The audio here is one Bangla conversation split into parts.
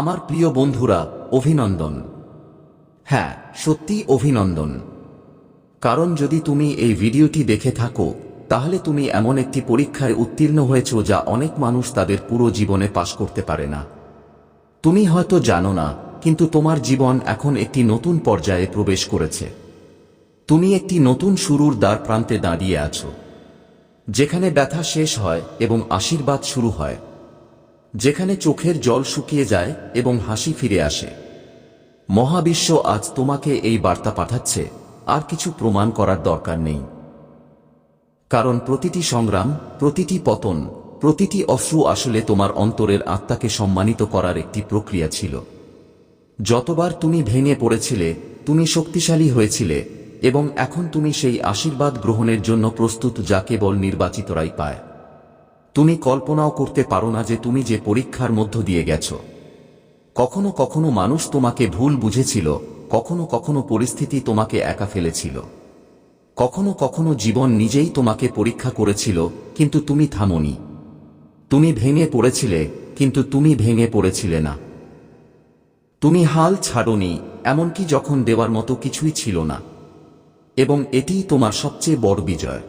আমার প্রিয় বন্ধুরা, অভিনন্দন। হ্যাঁ সত্যি অভিনন্দন। কারণ যদি তুমি এই ভিডিওটি দেখে থাকো, তাহলে তুমি এমন একটি পরীক্ষায় উত্তীর্ণ হয়েছ যা অনেক মানুষ তাদের পুরো জীবনে পাশ করতে পারে না। তুমি হয়তো জানো না, কিন্তু তোমার জীবন এখন একটি নতুন পর্যায়ে প্রবেশ করেছে। তুমি একটি নতুন শুরুর দ্বার প্রান্তে দাঁড়িয়ে আছো, যেখানে ব্যথা শেষ হয় এবং আশীর্বাদ শুরু হয়। যেখানে চোখের জল শুকিয়ে যায় এবং হাসি ফিরে আসে। মহাবিশ্ব আজ তোমাকে এই বার্তা পাঠাচ্ছে, আর কিছু প্রমাণ করার দরকার নেই। কারণ প্রতিটি সংগ্রাম, প্রতিটি পতন, প্রতিটি অশ্রু আসলে তোমার অন্তরের আত্মাকে সম্মানিত করার একটি প্রক্রিয়া ছিল। যতবার তুমি ভেঙে পড়েছিলে, তুমি শক্তিশালী হয়েছিলে, এবং এখন তুমি সেই আশীর্বাদ গ্রহণের জন্য প্রস্তুত যা কেবল নির্বাচিতরাই পায়। তুমি কল্পনাও করতে পারো না যে তুমি যে পরীক্ষার মধ্য দিয়ে গেছ। কখনো কখনো মানুষ তোমাকে ভুল বুঝেছিল, কখনো কখনো পরিস্থিতি তোমাকে একা ফেলেছিল। কখনো কখনো জীবন নিজেই তোমাকে পরীক্ষা করেছিল, কিন্তু তুমি থামনি। তুমি ভেঙে পড়েছিলে, কিন্তু তুমি ভেঙে পড়েছিলে না। তুমি হাল ছাড়নি, এমনকি যখন দেওয়ার মতো কিছুই ছিল না। এবং এটিই তোমার সবচেয়ে বড় বিজয়।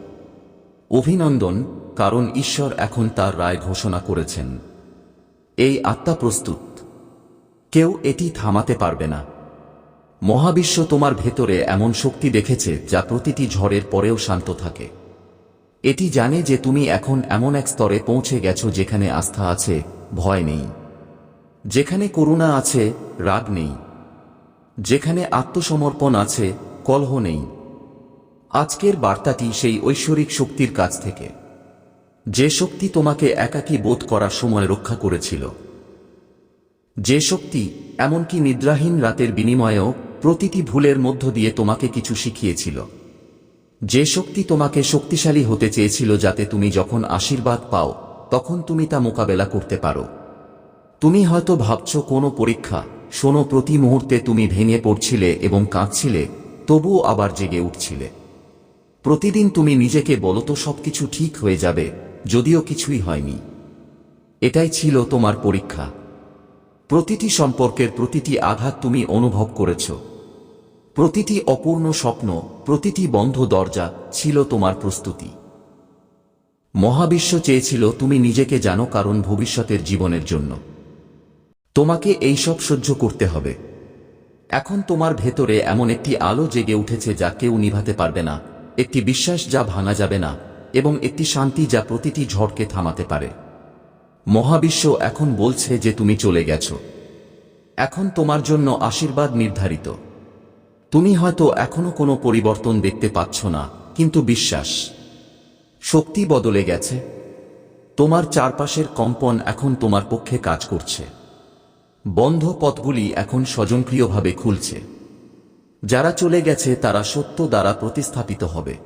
অভিনন্দন, কারণ ঈশ্বর এখন তার রায় ঘোষণা করেছেন। এই আত্মা প্রস্তুত। কেউ এটি থামাতে পারবে না। মহাবিশ্ব তোমার ভেতরে এমন শক্তি দেখেছে, যা প্রতিটি ঝড়ের পরেও শান্ত থাকে। এটি জানে যে তুমি এখন এমন এক স্তরে পৌঁছে গেছো যেখানে আস্থা আছে, ভয় নেই। যেখানে করুণা আছে, রাগ নেই। যেখানে আত্মসমর্পণ আছে, কলহ নেই। আজকের বার্তাটি সেই ঐশ্বরিক শক্তির কাছ থেকে। যে শক্তি তোমাকে একাকী বোধ করার সময় রক্ষা করেছিল। যে শক্তি, এমনকি নিদ্রাহীন রাতের বিনিময়েও প্রতিটি ভুলের মধ্য দিয়ে তোমাকে কিছু শিখিয়েছিল। যে শক্তি তোমাকে শক্তিশালী হতে চেয়েছিল যাতে তুমি যখন আশীর্বাদ পাও, তখন তুমি তা মোকাবেলা করতে পারো। তুমি হয়তো ভাবছ, কোনো পরীক্ষা, শোনো, প্রতি মুহূর্তে তুমি ভেঙে পড়ছিলে এবং কাঁদছিলে, তবুও আবার জেগে উঠছিলে। প্রতিদিন তুমি নিজেকে বলো তো সবকিছু ঠিক হয়ে যাবে, যদিও কিছুই হয়নি। এটাই ছিল তোমার পরীক্ষা। প্রতিটি সম্পর্কের প্রতিটি আঘাত তুমি অনুভব করেছ। প্রতিটি অপূর্ণ স্বপ্ন, প্রতিটি বন্ধ দরজা ছিল তোমার প্রস্তুতি। মহাবিশ্ব চেয়েছিল তুমি নিজেকে জানো কারণ ভবিষ্যতের জীবনের জন্য। তোমাকে এইসব সহ্য করতে হবে। এখন তোমার ভেতরে এমন একটি আলো জেগে উঠেছে যা কেউ নিভাতে পারবে না। একটি বিশ্বাস যা ভাঙা যাবে না এবং একটি শান্তি যা প্রতিটি ঝড়কে থামাতে পারে। মহাবিশ্ব এখন বলছে যে তুমি চলে গেছ। এখন তোমার জন্য আশীর্বাদ নির্ধারিত। তুমি হয়তো এখনও কোনো পরিবর্তন দেখতে পাচ্ছ না, কিন্তু বিশ্বাস। শক্তি বদলে গেছে। তোমার চারপাশের কম্পন এখন তোমার পক্ষে কাজ করছে। বন্ধ পথগুলি এখন স্বজনক্রিয়ভাবে খুলছে। যারা চলে গেছে তারা সত্য দ্বারা প্রতিস্থাপিত হবে।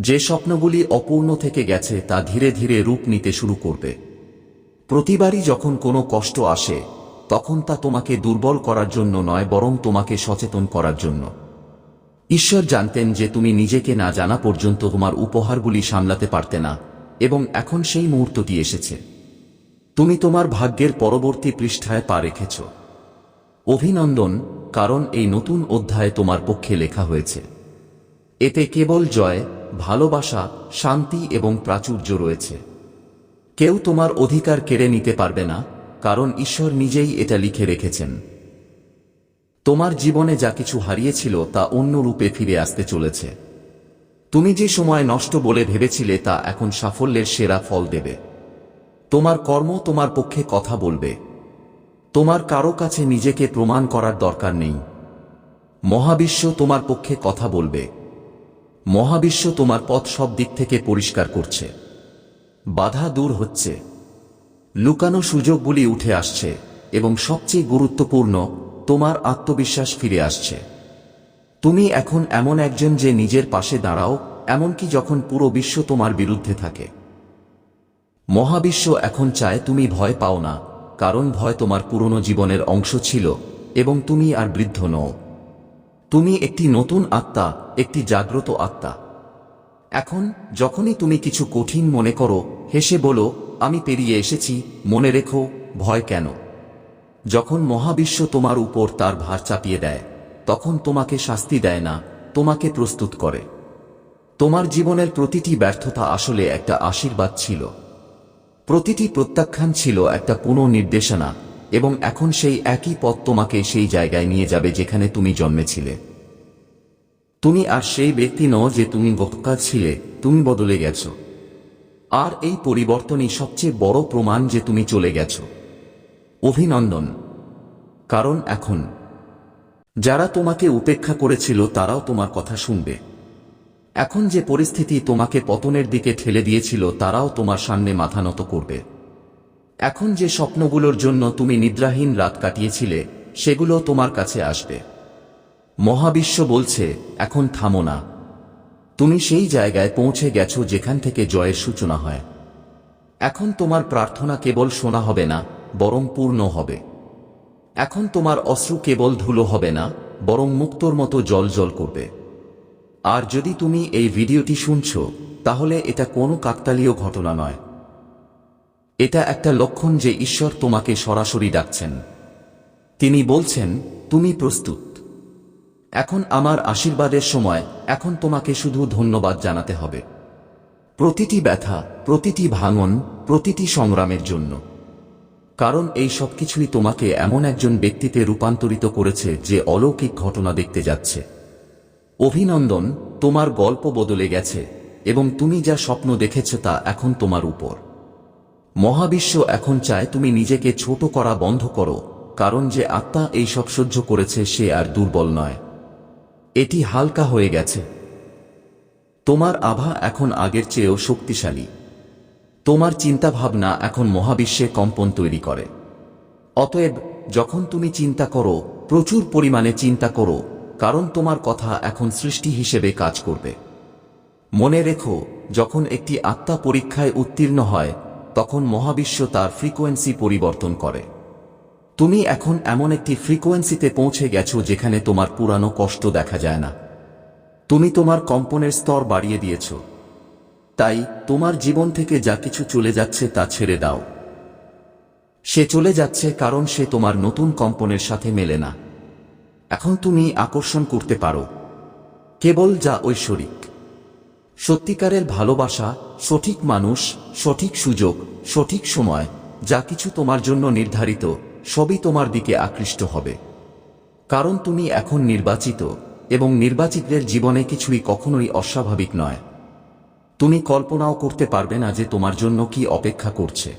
যে স্বপ্নগুলি অপূর্ণ থেকে গেছে তা ধীরে ধীরে রূপ নিতে শুরু করবে। প্রতিবারই যখন কোনো কষ্ট আসে, তখন তা তোমাকে দুর্বল করার জন্য নয়, বরং তোমাকে সচেতন করার জন্য। ঈশ্বর জানতেন যে তুমি নিজেকে না জানা পর্যন্ত তোমার উপহারগুলি সামলাতে পারতে না, এবং এখন সেই মুহূর্তটি এসেছে। তুমি তোমার ভাগ্যের পরবর্তী পৃষ্ঠায় পা রেখেছ। অভিনন্দন কারণ এই নতুন অধ্যায় তোমার পক্ষে লেখা হয়েছে। এতে কেবল জয়, ভালোবাসা, শান্তি এবং প্রাচুর্য রয়েছে। কেউ তোমার অধিকার কেড়ে নিতে পারবে না, কারণ ঈশ্বর নিজেই এটা লিখে রেখেছেন। তোমার জীবনে যা কিছু হারিয়েছিল তা অন্য রূপে ফিরে আসতে চলেছে। তুমি যে সময় নষ্ট বলে ভেবেছিলে তা এখন সাফল্যের সেরা ফল দেবে। তোমার কর্ম তোমার পক্ষে কথা বলবে। তোমার কারও কাছে নিজেকে প্রমাণ করার দরকার নেই। মহাবিশ্ব তোমার পক্ষে কথা বলবে। মহাবিশ্ব তোমার পথ সব দিক থেকে পরিষ্কার করছে। বাধা দূর হচ্ছে। লুকানো সুযোগগুলি উঠে আসছে এবং সবচেয়ে গুরুত্বপূর্ণ, তোমার আত্মবিশ্বাস ফিরে আসছে। তুমি এখন এমন একজন যে নিজের পাশে দাঁড়াও, এমনকি যখন পুরো বিশ্ব তোমার বিরুদ্ধে থাকে। মহাবিশ্ব এখন চায় তুমি ভয় পাও না। কারণ ভয় তোমার পুরনো জীবনের অংশ ছিল এবং তুমি আর বৃদ্ধ নও। তুমি একটি নতুন আত্মা, একটি জাগ্রত আত্মা। এখন, যখনই তুমি কিছু কঠিন মনে করো, হেসে বলো, আমি পেরিয়ে এসেছি, মনে রেখো, ভয় কেন? যখন মহাবিশ্ব তোমার উপর তার ভার চাপিয়ে দেয়, তখন তোমাকে শাস্তি দেয় না, তোমাকে প্রস্তুত করে। তোমার জীবনের প্রতিটি ব্যর্থতা আসলে একটা আশীর্বাদ ছিল। প্রতিটি প্রত্যাখ্যান ছিল একটা পুনর্নির্দেশনা, এবং এখন সেই একই পথ তোমাকে সেই জায়গায় নিয়ে যাবে যেখানে তুমি জন্মেছিলে। তুমি আর সেই ব্যক্তি নও যে তুমি গতকাল ছিলে, তুমি বদলে গেছো। আর এই পরিবর্তনই সবচেয়ে বড় প্রমাণ যে তুমি চলে গেছো। অভিনন্দন। কারণ এখন, যারা তোমাকে উপেক্ষা করেছিল তারাও তোমার কথা শুনবে। এখন যে পরিস্থিতি তোমাকে পতনের দিকে ঠেলে দিয়েছিল, তারাও তোমার সামনে মাথা নত করবে। এখন যে স্বপ্নগুলোর জন্য তুমি নিদ্রাহীন রাত কাটিয়েছিলে, সেগুলো তোমার কাছে আসবে। মহাবিশ্ব বলছে, এখন থামো না। তুমি সেই জায়গায় পৌঁছে গেছো যেখান থেকে জয়ের সূচনা হয়। এখন তোমার প্রার্থনা কেবল শোনা হবে না, বরং পূর্ণ হবে। এখন তোমার অশ্রু কেবল ধুলো হবে না, বরং মুক্তর মতো জল জল করবে। আর যদি তুমি এই ভিডিওটি শুনছ, তাহলে এটা কোনো কাকতালীয় ঘটনা নয়। এটা একটা লক্ষণ যে ঈশ্বর তোমাকে সরাসরি ডাকছেন। তিনি বলছেন, তুমি প্রস্তুত। এখন আমার আশীর্বাদের সময়, এখন তোমাকে শুধু ধন্যবাদ জানাতে হবে। প্রতিটি ব্যথা, প্রতিটি ভাঙন, প্রতিটি সংগ্রামের জন্য। কারণ এই সবকিছুই তোমাকে এমন একজন ব্যক্তিতে রূপান্তরিত করেছে যে অলৌকিক ঘটনা দেখতে যাচ্ছে। অভিনন্দন, তোমার গল্প বদলে গেছে এবং তুমি যা স্বপ্ন দেখেছ তা এখন তোমার উপর। মহাবিশ্ব এখন চায় তুমি নিজেকে ছোট করা বন্ধ করো, কারণ যে আত্মা এই সব সহ্য করেছে সে আর দুর্বল নয়। এটি হালকা হয়ে গেছে। তোমার আভা এখন আগের চেয়েও শক্তিশালী। তোমার চিন্তাভাবনা এখন মহাবিশ্বে কম্পন তৈরি করে। অতএব, যখন তুমি চিন্তা করো, প্রচুর পরিমাণে চিন্তা করো কারণ তোমার কথা এখন সৃষ্টি হিসেবে কাজ করবে। মনে রেখো, যখন একটি আত্মা পরীক্ষায় উত্তীর্ণ হয়, তখন মহাবিশ্ব তার ফ্রিকোয়েন্সি পরিবর্তন করে। তুমি এখন এমন একটি ফ্রিকোয়েন্সিতে পৌঁছে গেছো যেখানে তোমার পুরানো কষ্ট দেখা যায় না। তুমি তোমার কম্পনের স্তর বাড়িয়ে দিয়েছ। তাই তোমার জীবন থেকে যা কিছু চলে যাচ্ছে তা ছেড়ে দাও। সে চলে যাচ্ছে কারণ সে তোমার নতুন কম্পনের সাথে মেলে না। এখন তুমি আকর্ষণ করতে পারো। কেবল যা ঐশ্বরিক। সত্যিকারের ভালোবাসা, সঠিক মানুষ, সঠিক সুযোগ, সঠিক সময়, যা কিছু তোমার জন্য নির্ধারিত, সবই তোমার দিকে আকৃষ্ট হবে। কারণ তুমি এখন নির্বাচিত, এবং নির্বাচিতদের জীবনে কিছুই কখনোই অস্বাভাবিক নয়। তুমি কল্পনাও করতে পারবে না যে তোমার জন্য কি অপেক্ষা করছে।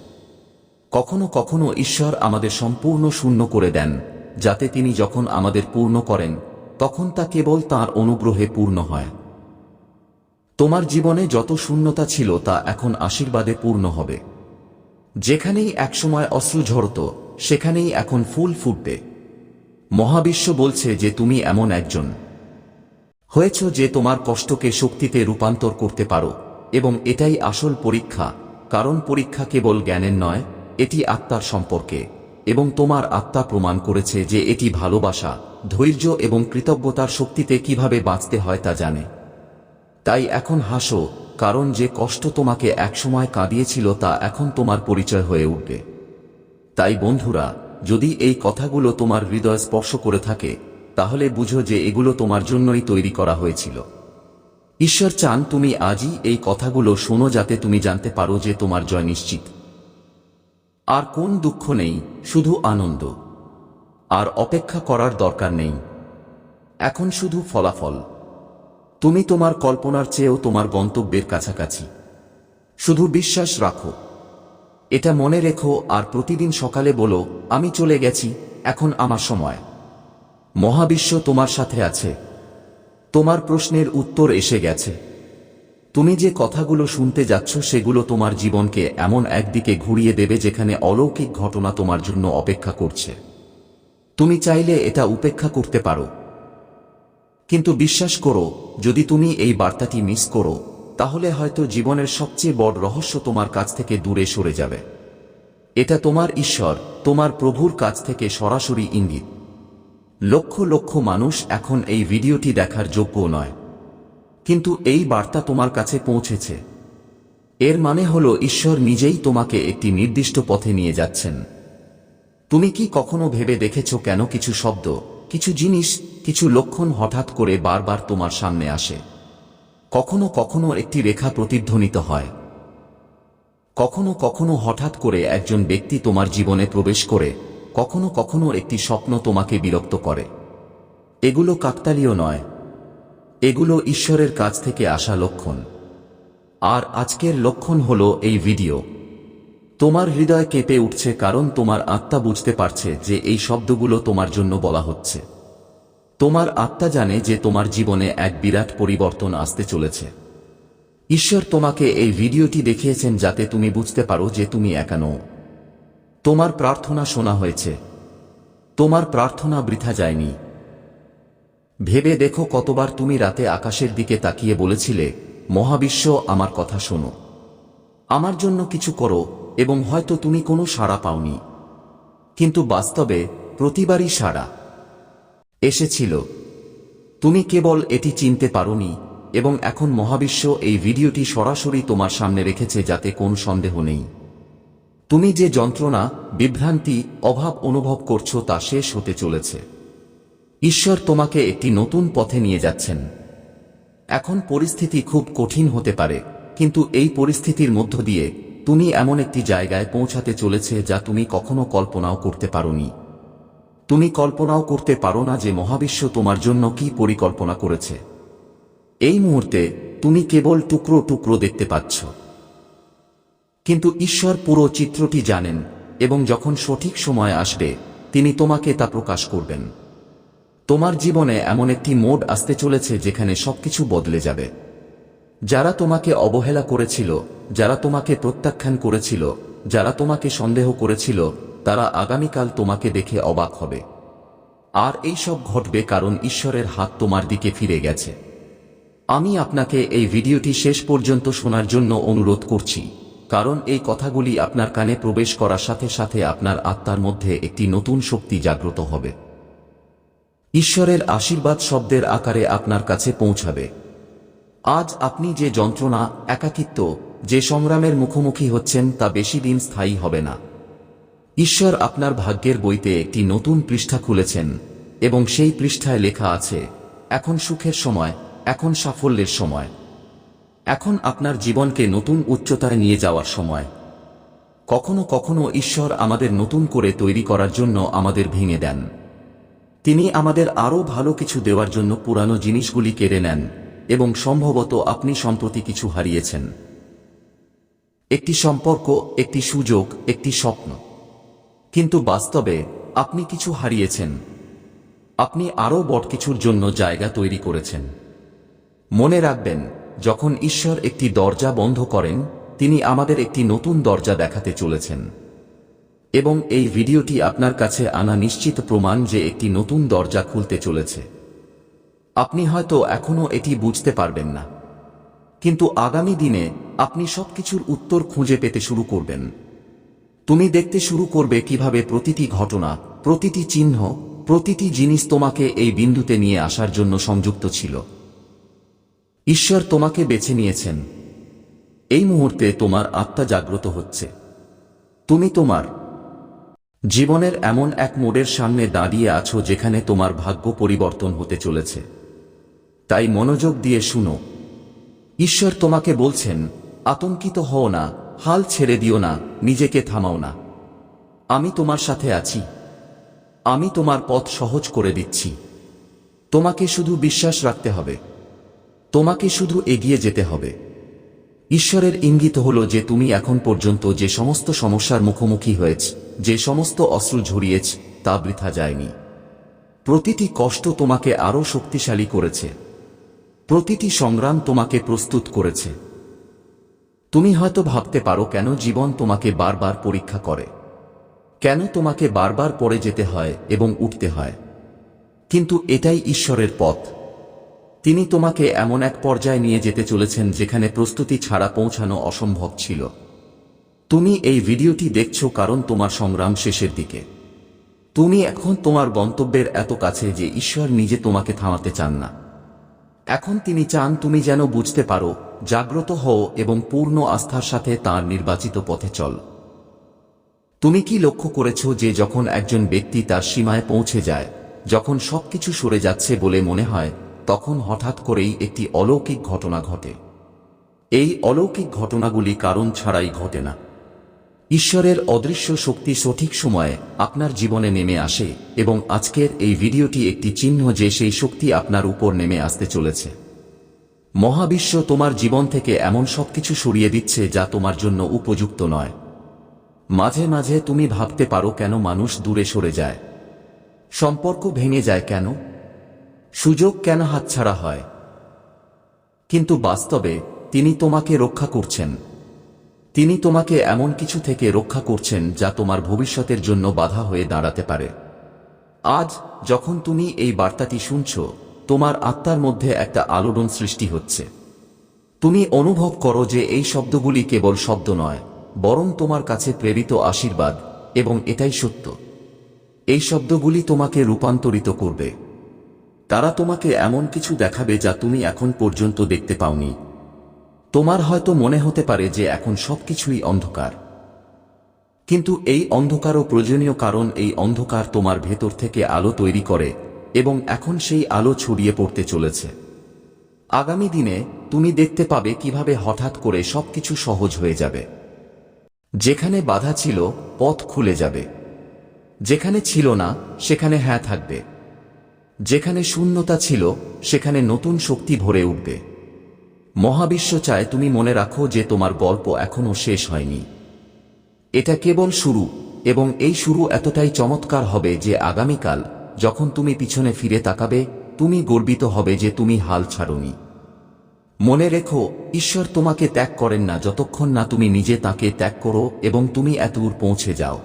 কখনো কখনো ঈশ্বর আমাদের সম্পূর্ণ শূন্য করে দেন। যাতে তিনি যখন আমাদের পূর্ণ করেন, তখন তা কেবল তার অনুগ্রহে পূর্ণ হয়। তোমার জীবনে যত শূন্যতা ছিল তা এখন আশীর্বাদে পূর্ণ হবে। যেখানেই একসময় অশ্রু ঝরত, সেখানেই এখন ফুল ফুটবে। মহাবিশ্ব বলছে যে তুমি এমন একজন। হয়েছ যে তোমার কষ্টকে শক্তিতে রূপান্তর করতে পারো, এবং এটাই আসল পরীক্ষা, কারণ পরীক্ষা কেবল জ্ঞানের নয়, এটি আত্মার সম্পর্কে। এবং তোমার আত্মা প্রমাণ করেছে যে এটি ভালোবাসা, ধৈর্য এবং কৃতজ্ঞতার শক্তিতে কীভাবে বাঁচতে হয় তা জানে। তাই এখন হাসো, কারণ যে কষ্ট তোমাকে একসময় কাঁদিয়েছিল তা এখন তোমার পরিচয় হয়ে উঠবে। তাই বন্ধুরা, যদি এই কথাগুলো তোমার হৃদয় স্পর্শ করে থাকে, তাহলে বুঝো যে এগুলো তোমার জন্যই তৈরি করা হয়েছিল। ঈশ্বর চান তুমি আজই এই কথাগুলো শোনো যাতে তুমি জানতে পারো যে তোমার জয় নিশ্চিত। আর কোন দুঃখ নেই, শুধু আনন্দ। আর অপেক্ষা করার দরকার নেই। এখন শুধু ফলাফল। তুমি তোমার কল্পনার চেয়েও তোমার গন্তব্যের কাছাকাছি। শুধু বিশ্বাস রাখো। এটা মনে রেখো আর প্রতিদিন সকালে বলো, আমি চলে গেছি, এখন আমার সময়। মহাবিশ্ব তোমার সাথে আছে। তোমার প্রশ্নের উত্তর এসে গেছে। তুমি যে কথাগুলো শুনতে যাচ্ছ সেগুলো তোমার জীবনকে এমন একদিকে ঘুরিয়ে দেবে যেখানে অলৌকিক ঘটনা তোমার জন্য অপেক্ষা করছে। তুমি চাইলে এটা উপেক্ষা করতে পারো। কিন্তু বিশ্বাস করো, যদি তুমি এই বার্তাটি মিস করো, তাহলে হয়তো জীবনের সবচেয়ে বড় রহস্য তোমার কাছ থেকে দূরে সরে যাবে। এটা তোমার ঈশ্বর, তোমার প্রভুর কাছ থেকে সরাসরি ইঙ্গিত। লক্ষ লক্ষ মানুষ এখন এই ভিডিওটি দেখার যোগ্য নয়। কিন্তু এই বার্তা তোমার কাছে পৌঁছেছে। এর মানে হল ঈশ্বর নিজেই তোমাকে একটি নির্দিষ্ট পথে নিয়ে যাচ্ছেন। তুমি কি কখনো ভেবে দেখেছ কেন কিছু শব্দ, কিছু জিনিস, কিছু লক্ষণ হঠাৎ করে বারবার তোমার সামনে আসে? কখনো কখনো একটি রেখা প্রতিধ্বনিত হয়। কখনো কখনো হঠাৎ করে একজন ব্যক্তি তোমার জীবনে প্রবেশ করে, কখনো কখনো একটি স্বপ্ন তোমাকে বিরক্ত করে। এগুলো কাকতালীয় নয় এগুলো ঈশ্বরের কাছ থেকে আসা লক্ষণ। আর আজকের লক্ষণ হল এই ভিডিও। তোমার হৃদয় কেঁপে উঠছে কারণ তোমার আত্মা বুঝতে পারছে যে এই শব্দগুলো তোমার জন্য বলা হচ্ছে। তোমার আত্মা জানে যে তোমার জীবনে এক বিরাট পরিবর্তন আসতে চলেছে। ঈশ্বর তোমাকে এই ভিডিওটি দেখিয়েছেন যাতে তুমি বুঝতে পারো যে তুমি একা নও। তোমার প্রার্থনা শোনা হয়েছে। তোমার প্রার্থনা বৃথা যায়নি। ভেবে দেখো কতবার তুমি রাতে আকাশের দিকে তাকিয়ে বলেছিলে, মহাবিশ্ব, আমার কথা শোনো। আমার জন্য কিছু করো, এবং হয়তো তুমি কোনো সাড়া পাওনি। কিন্তু বাস্তবে প্রতিবারই সাড়া এসেছিল। তুমি কেবল এটি চিনতে পারোনি, এবং এখন মহাবিশ্ব এই ভিডিওটি সরাসরি তোমার সামনে রেখেছে যাতে কোন সন্দেহ নেই। তুমি যে যন্ত্রণা, বিভ্রান্তি, অভাব অনুভব করছ তা শেষ হতে চলেছে। ঈশ্বর তোমাকে একটি নতুন পথে নিয়ে যাচ্ছেন। এখন পরিস্থিতি খুব কঠিন হতে পারে, কিন্তু এই পরিস্থিতির মধ্য দিয়ে তুমি এমন একটি জায়গায় পৌঁছাতে চলেছে যা তুমি কখনো কল্পনাও করতে পারোনি। তুমি কল্পনাও করতে পারো না যে মহাবিশ্ব তোমার জন্য কি পরিকল্পনা করেছে। এই মুহূর্তে তুমি কেবল টুকরো টুকরো দেখতে পাচ্ছ। কিন্তু ঈশ্বর পুরো চিত্রটি জানেন এবং যখন সঠিক সময় আসবে, তিনি তোমাকে তা প্রকাশ করবেন। তোমার জীবনে এমন একটি মোড আসতে চলেছে যেখানে সবকিছু বদলে যাবে। যারা তোমাকে অবহেলা করেছিল, যারা তোমাকে প্রত্যাখ্যান করেছিল, যারা তোমাকে সন্দেহ করেছিল, তারা আগামীকাল তোমাকে দেখে অবাক হবে। আর এই সব ঘটবে কারণ ঈশ্বরের হাত তোমার দিকে ফিরে গেছে। আমি আপনাকে এই ভিডিওটি শেষ পর্যন্ত শোনার জন্য অনুরোধ করছি, কারণ এই কথাগুলি আপনার কানে প্রবেশ করার সাথে সাথে আপনার আত্মার মধ্যে একটি নতুন শক্তি জাগ্রত হবে। ঈশ্বরের আশীর্বাদ শব্দের আকারে আপনার কাছে পৌঁছাবে। আজ আপনি যে যন্ত্রণা, একাকিত্ব, যে সংগ্রামের মুখোমুখি হচ্ছেন তা বেশি দিন স্থায়ী হবে না। ঈশ্বর আপনার ভাগ্যের বইতে একটি নতুন পৃষ্ঠা খুলেছেন এবং সেই পৃষ্ঠায় লেখা আছে, এখন সুখের সময়, এখন সাফল্যের সময়। এখন আপনার জীবনকে নতুন উচ্চতায় নিয়ে যাওয়ার সময়। কখনো কখনো ঈশ্বর আমাদের নতুন করে তৈরি করার জন্য আমাদের ভেঙে দেন। তিনি আমাদের আরও ভালো কিছু দেওয়ার জন্য পুরানো জিনিসগুলি কেড়ে নেন, এবং সম্ভবত আপনি সম্প্রতি কিছু হারিয়েছেন। একটি সম্পর্ক, একটি সুযোগ, একটি স্বপ্ন। কিন্তু বাস্তবে, আপনি কিছু হারিয়েছেন। আপনি আরও বট কিছুর জন্য জায়গা তৈরি করেছেন। মনে রাখবেন, যখন ঈশ্বর একটি দরজা বন্ধ করেন, তিনি আমাদের একটি নতুন দরজা দেখাতে চলেছেন। এবং এই ভিডিওটি আপনার কাছে আনা নিশ্চিত প্রমাণ যে একটি নতুন দরজা খুলতে চলেছে। আপনি হয়তো এখনও এটি বুঝতে পারবেন না। কিন্তু আগামী দিনে আপনি সবকিছুর উত্তর খুঁজে পেতে শুরু করবেন। তুমি দেখতে শুরু করবে কীভাবে প্রতিটি ঘটনা, প্রতিটি চিহ্ন, প্রতিটি জিনিস তোমাকে এই বিন্দুতে নিয়ে আসার জন্য সংযুক্ত ছিল। ঈশ্বর তোমাকে বেছে নিয়েছেন। এই মুহূর্তে তোমার আত্মা জাগ্রত হচ্ছে। তুমি তোমার জীবনের এমন এক মোড়ের সামনে দাঁড়িয়ে আছো যেখানে তোমার ভাগ্য পরিবর্তন হতে চলেছে। তাই মনোযোগ দিয়ে শুনো। ঈশ্বর তোমাকে বলছেন, আতঙ্কিত হও না, হাল ছেড়ে দিও না, নিজেকে থামাও না। আমি তোমার সাথে আছি। আমি তোমার পথ সহজ করে দিচ্ছি। তোমাকে শুধু বিশ্বাস রাখতে হবে। তোমাকে শুধু এগিয়ে যেতে হবে। ঈশ্বরের ইঙ্গিত হল যে তুমি এখন পর্যন্ত যে সমস্ত সমস্যার মুখোমুখি হয়েছ যে সমস্ত অস্ত্র ঝরিয়েছ, তা বৃথা যায়নি। প্রতিটি কষ্ট তোমাকে আরও শক্তিশালী করেছে। প্রতিটি সংগ্রাম তোমাকে প্রস্তুত করেছে। তুমি হয়তো ভাবতে পারো কেন জীবন তোমাকে বারবার পরীক্ষা করে। কেন তোমাকে বারবার পড়ে যেতে হয় এবং উঠতে হয়। কিন্তু এটাই ঈশ্বরের পথ। তিনি তোমাকে এমন এক পর্যায়ে নিয়ে যেতে চলেছেন যেখানে প্রস্তুতি ছাড়া পৌঁছানো অসম্ভব ছিল। তুমি এই ভিডিওটি দেখছ কারণ তোমার সংগ্রাম শেষের দিকে। তুমি এখন তোমার গন্তব্যের এত কাছে যে ঈশ্বর নিজে তোমাকে থামাতে চান না। এখন তিনি চান তুমি যেন বুঝতে পারো, জাগ্রত হও এবং পূর্ণ আস্থার সাথে তার নির্বাচিত পথে চল। তুমি কি লক্ষ্য করেছ যে যখন একজন ব্যক্তি তার সীমায় পৌঁছে যায়, যখন সবকিছু সরে যাচ্ছে বলে মনে হয়, তখন হঠাৎ করেই একটি অলৌকিক ঘটনা ঘটে। এই অলৌকিক ঘটনাগুলি কারণ ছাড়াই ঘটে না। ঈশ্বরের অদৃশ্য শক্তি সঠিক সময়ে আপনার জীবনে নেমে আসে এবং আজকের এই ভিডিওটি একটি চিহ্ন যে সেই শক্তি আপনার উপর নেমে আসতে চলেছে। মহাবিশ্ব তোমার জীবন থেকে এমন সবকিছু সরিয়ে দিচ্ছে যা তোমার জন্য উপযুক্ত নয়। মাঝে মাঝে তুমি ভাবতে পারো কেন মানুষ দূরে সরে যায়। সম্পর্ক ভেঙে যায় কেন? সুযোগ কেন হাতছাড়া হয়? কিন্তু বাস্তবে তিনি তোমাকে রক্ষা করছেন। তিনি তোমাকে এমন কিছু থেকে রক্ষা করছেন যা তোমার ভবিষ্যতের জন্য বাধা হয়ে দাঁড়াতে পারে। আজ যখন তুমি এই বার্তাটি শুনছ, তোমার আত্মার মধ্যে একটা আলোড়ন সৃষ্টি হচ্ছে। তুমি অনুভব করো যে এই শব্দগুলি কেবল শব্দ নয়, বরং তোমার কাছে প্রেরিত আশীর্বাদ, এবং এটাই সত্য। এই শব্দগুলি তোমাকে রূপান্তরিত করবে। তারা তোমাকে এমন কিছু দেখাবে যা তুমি এখন পর্যন্ত দেখতে পাওনি। তোমার হয়তো মনে হতে পারে যে এখন সবকিছুই অন্ধকার। কিন্তু এই অন্ধকারও প্রয়োজনীয় কারণ এই অন্ধকার তোমার ভেতর থেকে আলো তৈরি করে এবং এখন সেই আলো ছড়িয়ে পড়তে চলেছে। আগামী দিনে তুমি দেখতে পাবে কীভাবে হঠাৎ করে সবকিছু সহজ হয়ে যাবে। যেখানে বাধা ছিল, পথ খুলে যাবে। যেখানে ছিল না, সেখানে হ্যাঁ থাকবে। যেখানে শূন্যতা ছিল, সেখানে নতুন শক্তি ভরে উঠবে। মহাবিশ্ব চায় তুমি মনে রাখো যে তোমার গল্প এখনও শেষ হয়নি। এটা কেবল শুরু, এবং এই শুরু এতটাই চমৎকার হবে যে আগামীকাল, যখন তুমি পিছনে ফিরে তাকাবে, তুমি গর্বিত হবে যে তুমি হাল ছাড়নি। মনে রেখো, ঈশ্বর তোমাকে ত্যাগ করেন না যতক্ষণ না তুমি নিজে তাকে ত্যাগ করো এবং তুমি এতদূর পৌঁছে যাও।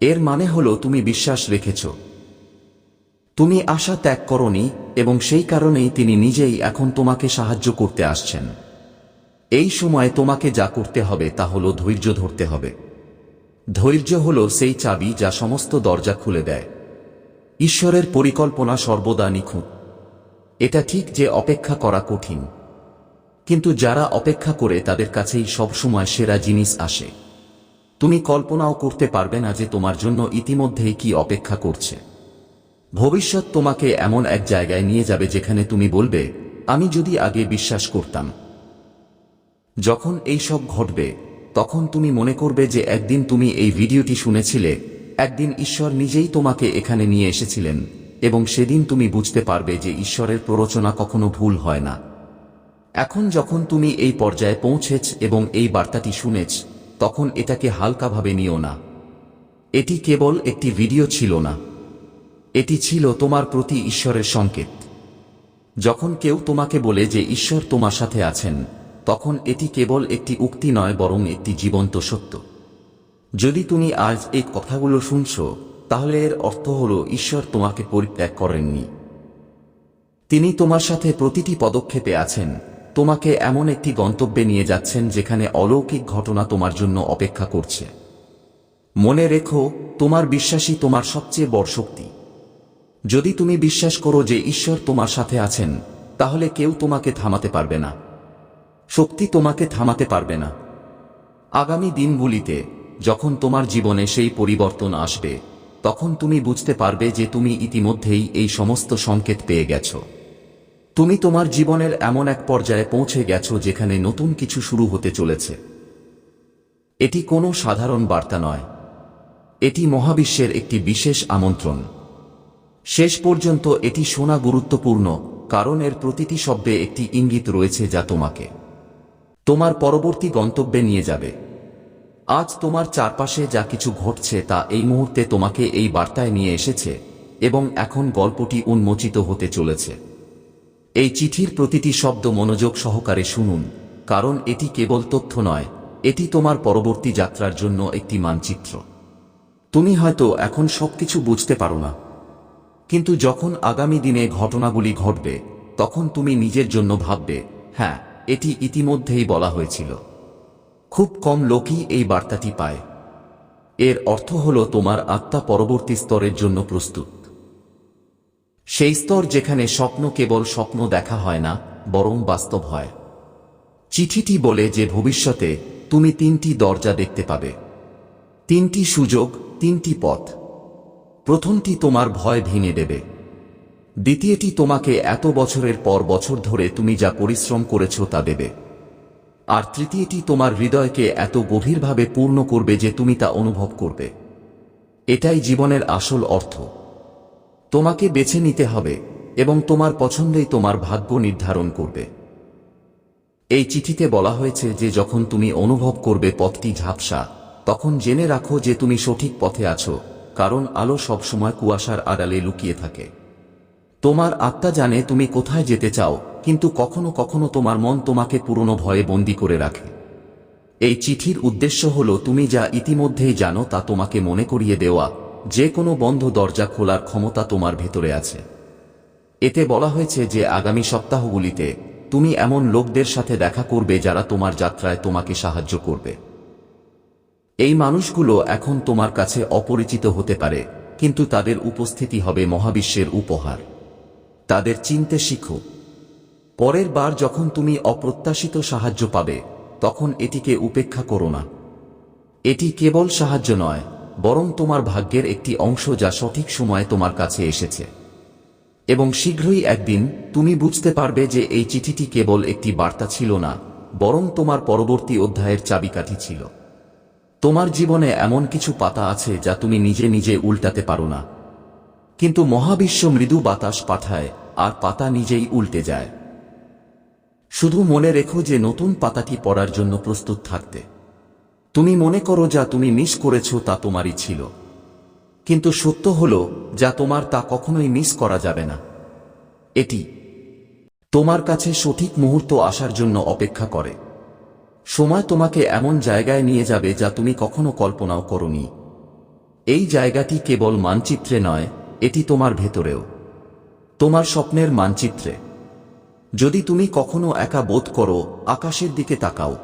এর মানে হল তুমি বিশ্বাস রেখেছ। তুমি আশা ত্যাগ করনি এবং সেই কারণেই তিনি নিজেই এখন তোমাকে সাহায্য করতে আসছেন। এই সময় তোমাকে যা করতে হবে তা হল ধৈর্য ধরতে হবে। ধৈর্য হল সেই চাবি যা সমস্ত দরজা খুলে দেয়। ঈশ্বরের পরিকল্পনা সর্বদা নিখুঁত। এটা ঠিক যে অপেক্ষা করা কঠিন। কিন্তু যারা অপেক্ষা করে তাদের কাছেই সবসময় সেরা জিনিস আসে। তুমি কল্পনাও করতে পারবে না যে তোমার জন্য ইতিমধ্যেই কি অপেক্ষা করছে। ভবিষ্যৎ তোমাকে এমন এক জায়গায় নিয়ে যাবে যেখানে তুমি বলবে, আমি যদি আগে বিশ্বাস করতাম। যখন এই সব ঘটবে, তখন তুমি মনে করবে যে একদিন তুমি এই ভিডিওটি শুনেছিলে, একদিন ঈশ্বর নিজেই তোমাকে এখানে নিয়ে এসেছিলেন, এবং সেদিন তুমি বুঝতে পারবে যে ঈশ্বরের প্ররোচনা কখনো ভুল হয় না। এখন যখন তুমি এই পর্যায়ে পৌঁছেছ এবং এই বার্তাটি শুনেছ, তখন এটাকে হালকাভাবে নিও না। এটি কেবল একটি ভিডিও ছিল না। এটি ছিল তোমার প্রতি ঈশ্বরের সংকেত। যখন কেউ তোমাকে বলে যে ঈশ্বর তোমার সাথে আছেন, তখন এটি কেবল একটি উক্তি নয়, বরং একটি জীবন্ত সত্য। যদি তুমি আজ এই কথাগুলো শুনছ, তাহলে এর অর্থ হল ঈশ্বর তোমাকে পরিত্যাগ করেননি। তিনি তোমার সাথে প্রতিটি পদক্ষেপে আছেন, তোমাকে এমন একটি গন্তব্যে নিয়ে যাচ্ছেন যেখানে অলৌকিক ঘটনা তোমার জন্য অপেক্ষা করছে। মনে রেখো, তোমার বিশ্বাসী তোমার সবচেয়ে বড় শক্তি। যদি তুমি বিশ্বাস করো যে ঈশ্বর তোমার সাথে আছেন, তাহলে কেউ তোমাকে থামাতে পারবে না। শক্তি তোমাকে থামাতে পারবে না। আগামী দিনগুলিতে, যখন তোমার জীবনে সেই পরিবর্তন আসবে, তখন তুমি বুঝতে পারবে যে তুমি ইতিমধ্যেই এই সমস্ত সংকেত পেয়ে গেছ। তুমি তোমার জীবনের এমন এক পর্যায়ে পৌঁছে গেছো যেখানে নতুন কিছু শুরু হতে চলেছে। এটি কোনো সাধারণ বার্তা নয়। এটি মহাবিশ্বের একটি বিশেষ আমন্ত্রণ। শেষ পর্যন্ত এটি শোনা গুরুত্বপূর্ণ, কারণ এর প্রতিটি শব্দে একটি ইঙ্গিত রয়েছে যা তোমাকে, তোমার পরবর্তী গন্তব্যে নিয়ে যাবে। আজ তোমার চারপাশে যা কিছু ঘটছে তা এই মুহূর্তে তোমাকে এই বার্তায় নিয়ে এসেছে, এবং এখন গল্পটি উন্মোচিত হতে চলেছে। এই চিঠির প্রতিটি শব্দ মনোযোগ সহকারে শুনুন, কারণ এটি কেবল তথ্য নয়, এটি তোমার পরবর্তী যাত্রার জন্য একটি মানচিত্র। তুমি হয়তো এখন সবকিছু বুঝতে পারো না। কিন্তু যখন আগামী দিনে ঘটনাগুলি ঘটবে, তখন তুমি নিজের জন্য ভাববে হ্যাঁ এটি ইতিমধ্যেই বলা হয়েছিল। খুব কম লোকই এই বার্তাটি পায়। এর অর্থ হল তোমার আত্মা পরবর্তী স্তরের জন্য প্রস্তুত। সেই স্তর যেখানে স্বপ্ন কেবল স্বপ্ন দেখা হয় না, বরং বাস্তব হয়। চিঠিটি বলে যে ভবিষ্যতে তুমি তিনটি দরজা দেখতে পাবে। তিনটি সুযোগ, তিনটি পথ। প্রথমটি তোমার ভয় ভেঙে দেবে। দ্বিতীয়টি তোমাকে এত বছরের পর বছর ধরে তুমি যা পরিশ্রম করেছ তা দেবে। আর তৃতীয়টি তোমার হৃদয়কে এত গভীরভাবে পূর্ণ করবে যে তুমি তা অনুভব করবে। এটাই জীবনের আসল অর্থ। তোমাকে বেছে নিতে হবে এবং তোমার পছন্দেই তোমার ভাগ্য নির্ধারণ করবে। এই চিঠিতে বলা হয়েছে যে যখন তুমি অনুভব করবে পথটি ঝাপসা, তখন জেনে রাখো যে তুমি সঠিক পথে আছো। কারণ আলো সবসময় কুয়াশার আড়ালে লুকিয়ে থাকে। তোমার আত্মা জানে তুমি কোথায় যেতে চাও, কিন্তু কখনো কখনো তোমার মন তোমাকে পুরনো ভয়ে বন্দি করে রাখে। এই চিঠির উদ্দেশ্য হল, তুমি যা ইতিমধ্যেই জানো তা তোমাকে মনে করিয়ে দেওয়া, যে কোনো বন্ধ দরজা খোলার ক্ষমতা তোমার ভেতরে আছে। এতে বলা হয়েছে যে আগামী সপ্তাহগুলিতে তুমি এমন লোকদের সাথে দেখা করবে যারা তোমার যাত্রায় তোমাকে সাহায্য করবে। এই মানুষগুলো এখন তোমার কাছে অপরিচিত হতে পারে, কিন্তু তাদের উপস্থিতি হবে মহাবিশ্বের উপহার। তাদের চিনতে শিখো। পরের বার যখন তুমি অপ্রত্যাশিত সাহায্য পাবে, তখন এটিকে উপেক্ষা করো না। এটি কেবল সাহায্য নয়, বরং তোমার ভাগ্যের একটি অংশ যা সঠিক সময়ে তোমার কাছে এসেছে। এবং শীঘ্রই একদিন তুমি বুঝতে পারবে যে এই চিঠিটি কেবল একটি বার্তা ছিল না, বরং তোমার পরবর্তী অধ্যায়ের চাবিকাঠি ছিল। তোমার জীবনে এমন কিছু পাতা আছে যা তুমি নিজে নিজে উল্টাতে পারো না। কিন্তু মহাবিশ্ব মৃদু বাতাস পাঠায়, আর পাতা নিজেই উল্টে যায়। শুধু মনে রেখো যে নতুন পাতাটি পড়ার জন্য প্রস্তুত থাকতে। তুমি মনে করো যা তুমি মিস করেছ তা তোমারই ছিল। কিন্তু সত্য হল, যা তোমার তা কখনোই মিস করা যাবে না। এটি তোমার কাছে সঠিক মুহূর্ত আসার জন্য অপেক্ষা করে। সময় তোমাকে এমন জায়গায় নিয়ে যাবে যা তুমি কখনো কল্পনাও করনি। এই জায়গাটি কেবল মানচিত্রে নয়, এটি তোমার ভেতরেও। তোমার স্বপ্নের মানচিত্রে। যদি তুমি কখনো একা বোধ করো, আকাশের দিকে তাকাও।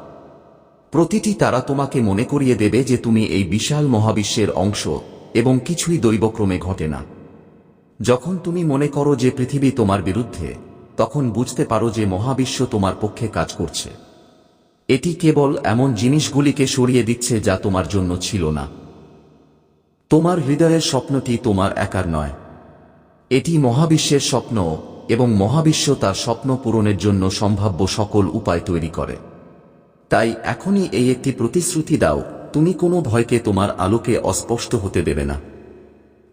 প্রতিটি তারা তোমাকে মনে করিয়ে দেবে যে তুমি এই বিশাল মহাবিশ্বের অংশ এবং কিছুই দৈবক্রমে ঘটে না। যখন তুমি মনে করো যে পৃথিবী তোমার বিরুদ্ধে, তখন বুঝতে পারো যে মহাবিশ্ব তোমার পক্ষে কাজ করছে। এটি কেবল এমন জিনিসগুলিকে সরিয়ে দিচ্ছে যা তোমার জন্য ছিল না। তোমার হৃদয়ের স্বপ্নটি তোমার একার নয়। এটি মহাবিশ্বের স্বপ্ন এবং মহাবিশ্ব তার স্বপ্ন পূরণের জন্য সম্ভাব্য সকল উপায় তৈরি করে। তাই এখনই এই একটি প্রতিশ্রুতি দাও, তুমি কোনো ভয়কে তোমার আলোকে অস্পষ্ট হতে দেবে না।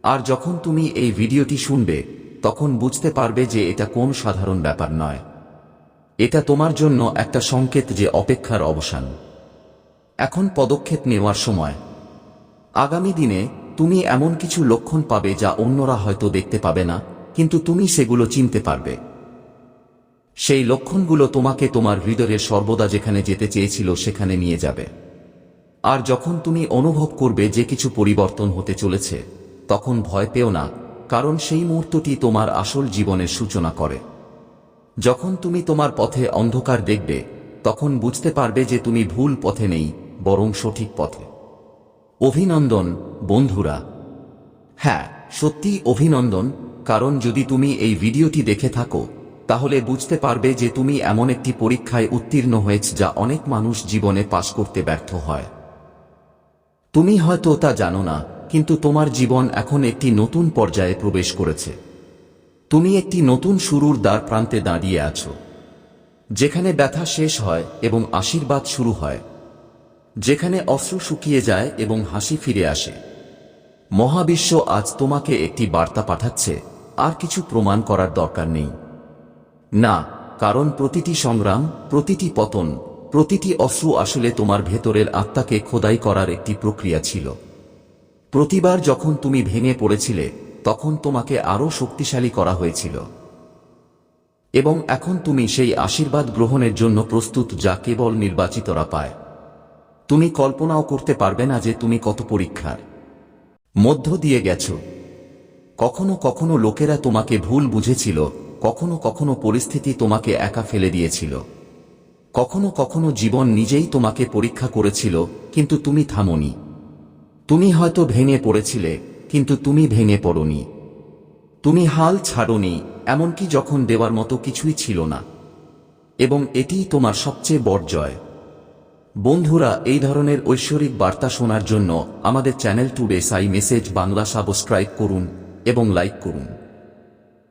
আর যখন তুমি এই ভিডিওটি শুনবে, তখন বুঝতে পারবে যে এটা কোন সাধারণ ব্যাপার নয়। এটা তোমার জন্য একটা সংকেত যে অপেক্ষার অবসান। এখন পদক্ষেপ নেওয়ার সময়। আগামী দিনে তুমি এমন কিছু লক্ষণ পাবে যা অন্যরা হয়তো দেখতে পাবে না, কিন্তু তুমি সেগুলো চিনতে পারবে। সেই লক্ষণগুলো তোমাকে তোমার হৃদয়ের সর্বদা যেখানে যেতে চেয়েছিল সেখানে নিয়ে যাবে। আর যখন তুমি অনুভব করবে যে কিছু পরিবর্তন হতে চলেছে, তখন ভয় পেও না, কারণ সেই মুহূর্তটি তোমার আসল জীবনের সূচনা করে। যখন তুমি তোমার পথে অন্ধকার দেখবে, তখন বুঝতে পারবে যে তুমি ভুল পথে নেই, বরং সঠিক পথে। অভিনন্দন, বন্ধুরা। হ্যাঁ সত্যি অভিনন্দন, কারণ যদি তুমি এই ভিডিওটি দেখে থাকো, তাহলে বুঝতে পারবে যে তুমি এমন একটি পরীক্ষায় উত্তীর্ণ হয়েছ যা অনেক মানুষ জীবনে পাশ করতে ব্যর্থ হয়। তুমি হয়তো তা জানো না, কিন্তু তোমার জীবন এখন একটি নতুন পর্যায়ে প্রবেশ করেছে। তুমি একটি নতুন শুরুর দ্বার প্রান্তে দাঁড়িয়ে আছো, যেখানে ব্যথা শেষ হয় এবং আশীর্বাদ শুরু হয়, যেখানে অশ্রু শুকিয়ে যায় এবং হাসি ফিরে আসে। মহাবিশ্ব আজ তোমাকে একটি বার্তা পাঠাচ্ছে, আর কিছু প্রমাণ করার দরকার নেই। না, কারণ প্রতিটি সংগ্রাম, প্রতিটি পতন, প্রতিটি অশ্রু আসলে তোমার ভেতরের আত্মাকে খোদাই করার একটি প্রক্রিয়া ছিল। প্রতিবার যখন তুমি ভেঙে পড়েছিলে তখন তোমাকে আরও শক্তিশালী করা হয়েছিল। এবং এখন তুমি সেই আশীর্বাদ গ্রহণের জন্য প্রস্তুত যা কেবল নির্বাচিতরা পায়। তুমি কল্পনাও করতে পারবে না যে তুমি কত পরীক্ষার মধ্য দিয়ে গেছ। কখনো কখনো লোকেরা তোমাকে ভুল বুঝেছিল, কখনো কখনো পরিস্থিতি তোমাকে একা ফেলে দিয়েছিল। কখনো কখনো জীবন নিজেই তোমাকে পরীক্ষা করেছিল, কিন্তু তুমি থামনি। তুমি হয়তো ভেঙে পড়েছিলে কিন্তু তুমি ভেঙে পড়নি। তুমি হাল ছাড়নি, এমনকি যখন দেওয়ার মতো কিছুই ছিল না। এবং এটিই তোমার সবচেয়ে বড় জয়। বন্ধুরা, এই ধরনের ঐশ্বরিক বার্তা শোনার জন্য আমাদের channel today Sai message Bangla subscribe করুন এবং লাইক করুন।